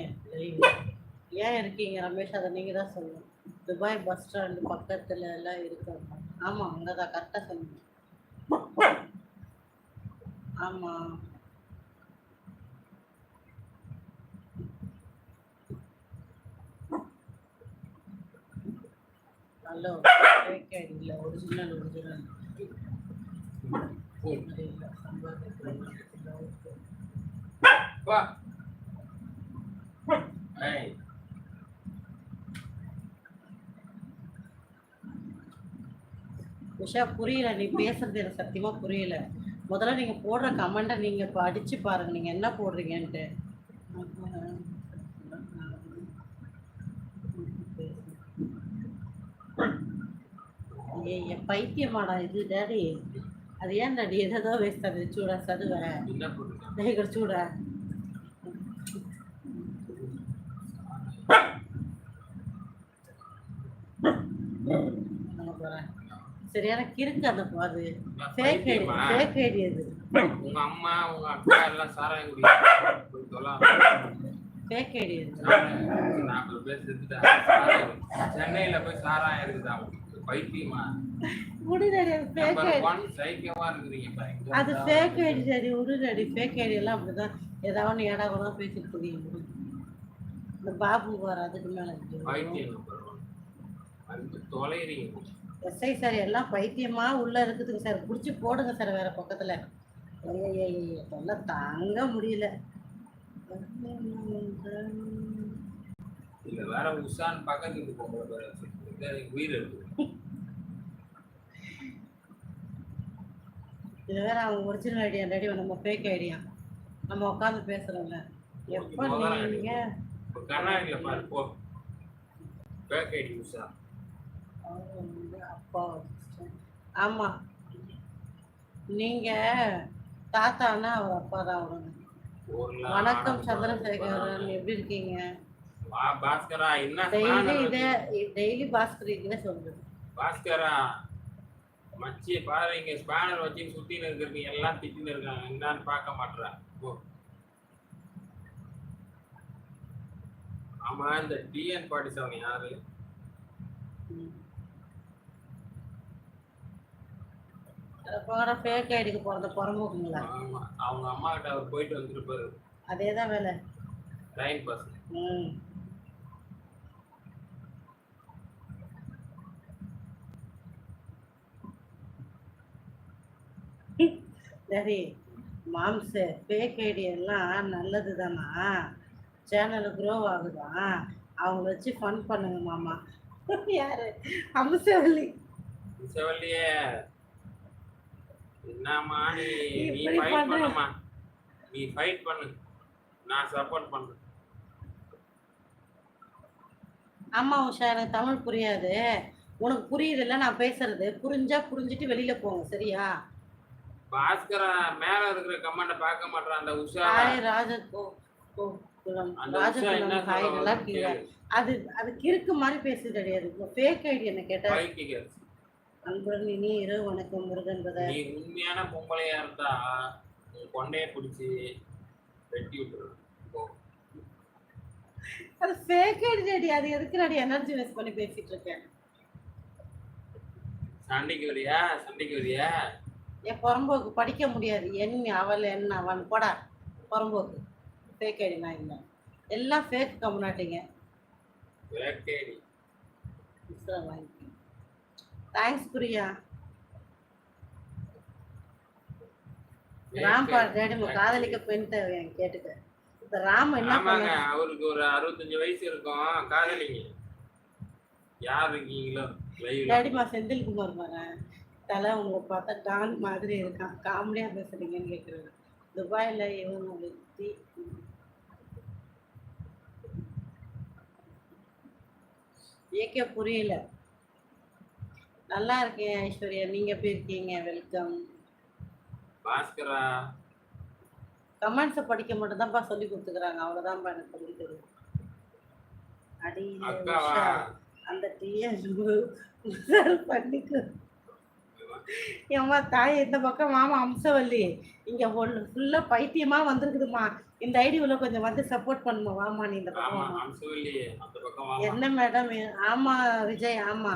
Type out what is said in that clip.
இருக்கேன். லைவ்ல ஏன் இருக்கீங்க ரமேஷ்? அதை நீங்க தான் சொல்லணும். துபாய் பஸ் ஸ்டாண்டு பக்கத்துல எல்லாம் இருக்காங்க ஆமா அங்கதான். கரெக்டா சொன்னீங்க. ஆமா. ஹலோ இல்லை ஒரிஜினல் ஒரிஜினல் இல்லை சம்பாதிக்கிறேன் வா ஏய் உஷா புரியல. நீ பேசுறது எனக்கு சத்தியமா புரியல. முதல்ல நீங்க போடுற கமெண்ட்டை நீங்க இப்போ அடிச்சு பாருங்க. நீங்க என்ன போடுறீங்கன்ட்டு. ஏய் பைத்தியமாடா இது டேடி. அது ஏன் டாடி எதோ வேஸ்ட் அது சூடா சதுவ. சூடா நான் போறேன். சரியான கிறுக்கு அந்த அது ஃபேக் ஐடி பைத்தியமா? ஃபேக் ஐடி அது உங்க அம்மா உங்க அக்கா எல்லாம் சாராயம் தொலாம். ஃபேக் ஐடி அது நாற்பது பேர் செத்துட்டாங்க. சென்னையில போய் சாராயம் இருக்குதா? பைத்தியமா. அது ஃபேக் ஐடி சரி உருடடி ஃபேக் ஐடி எல்லாம் அப்படிதான் ஏதாவது ஏடா கூட பேசிட்டு இருக்கீங்க இந்த பாபு வர அதுக்கு மேலே தொலைறீங்க எஸ்ஐ சார் எல்லாம் பைத்தியமா உள்ள இருக்குதுங்க சார். பிடிச்சி போடுங்க சார் வேற பக்கத்துல. ஐயையைய, தொல்லை தாங்க முடியல. இல்ல வேற உஷான் பக்கத்துக்கு உயிர் இருக்கு. இது வேற அவங்க ஒரிஜினல் ஐடியா ரெடி நம்ம ஃபேக் ஐடியா நம்ம உட்காந்து பேசுறோம்ல. எப்போ நீங்க கண்ணாடியில பாரு போ. Fake ID Usha. வந்து அப்பா. ஆமா. நீங்க தாத்தானா அவர் அப்பா தான் வணக்கம் சந்திரசேகரன் பாரு. எப்படி இருக்கீங்க? பாஸ்கரா என்ன டெய்லி இதே டெய்லி பாஸ்கர் இதுல சொல்றது. பாஸ்கரா மச்சி பாரு இங்க ஸ்பேனர் வச்சு சுத்தின்னு இருக்கிறீங்க எல்லாம் திட்டின்னு இருக்காங்க. என்னன்னு பார்க்க மாட்றா. போ. ஆமா இந்த டிஎன் பாட்டி செவன் யாரு போகிற ஃபேக் ஐடிக்கு போகிறத புறம்போக்குங்களா அவங்க அம்மா கிட்ட அவர் போயிட்டு வந்துருப்பாரு. அதே தான் வேலை. டைம் பாஸ் ம். சரி. மாம்சு ஃபேக் ஐடி எல்லாம் நல்லது தானா? சேனல் க்ரோ ஆகுதான் அவங்க வச்சு ஃபன் பண்ணுங்க மாமா. யாரு? அம்சவல்லி. செவல்லியே என்னம்மா நீ ஃபைட். பண்ணுமா? நீ ஃபைட் பண்ணு. நான் சப்போர்ட் பண்றேன். ஆமா உஷா எனக்கு தமிழ் புரியாது. உனக்கு புரியுதுல்ல நான் பேசுறது. புரிஞ்சா புரிஞ்சுட்டு வெளியில போங்க சரியா? பாஸ்கரா மேல இருக்கிற கமெண்ட பார்க்க மாட்டான் அந்த உஷா. ஹாய் ராஜ கோ- ராஜகுலம் ஹாய் நல்லா சொல்லுவாங்க இருக்கீங்க அது அது கிறுக்கு மாதிரி பேசுது கிடையாது ஃபேக் ஐடி என்ன கேட்டா. அன்புடன் இனி இரவு வணக்கம் முருகன் நீ உண்மையான பொம்பளையா இருந்தா உன் கொண்டைய பிடிச்சி வெட்டி விட்டுரு. போ. அது ஃபேக் ஐடி அது எதுக்கு நான் எனர்ஜி வேஸ்ட் பண்ணி பேசிட்டு இருக்கேன்? சண்டைக்கு வரியா? சண்டைக்கு வரியா? என் புறம்போக்கு படிக்க முடியாது. என் அவள் என்ன அவன். போடா புறம்போக்கு. ஃபேக் ஐடி நான் இல்லை. எல்லாம் ஃபேக் கம்னாட்டிங்க வேட்டையடி தேங்க்ஸ் பிரியா ராம் பா டேடி உங்க காதலிக்க பெண் தேவை கேட்டுக்க. இந்த ராம் என்ன ஆமாங்க அவருக்கு ஒரு அறுபத்தஞ்சு வயசு இருக்கும் காதலிங்க. யார் இருக்கீங்களோ லைவ்ல டேடிமா செந்தில்குமார் பாரு தலை உங்களை பார்த்தா டான் மாதிரி இருக்கான். காமெடியா பேசுறீங்கன்னு கேட்குறாரு துபாயில் இவங்க ஏகே புரியல. நல்லா இருக்கேன் ஐஸ்வர்யா. நீங்க எப்படி இருக்கீங்க? வெல்கம் பாஸ்கரா? கமெண்ட்ஸை படிக்க மட்டும் தான்ப்பா சொல்லி கொடுத்துக்கிறாங்க. அவ்வளோதான்ப்பா எனக்கு சொல்லி தருது. அடி அந்த டீயை பண்ணிக்கு. ஏம்மா தாய் இந்த பக்கம் மாமா அம்சவல்லி. இங்க ஒன்று ஃபுல்லாக பைத்தியமா வந்திருக்குதுமா இந்த ஐடி உள்ள கொஞ்சம் வந்து சப்போர்ட் பண்ணுமா? வாமா நீ இந்த பக்கம் என்ன மேடம் ஆமா விஜய் ஆமா.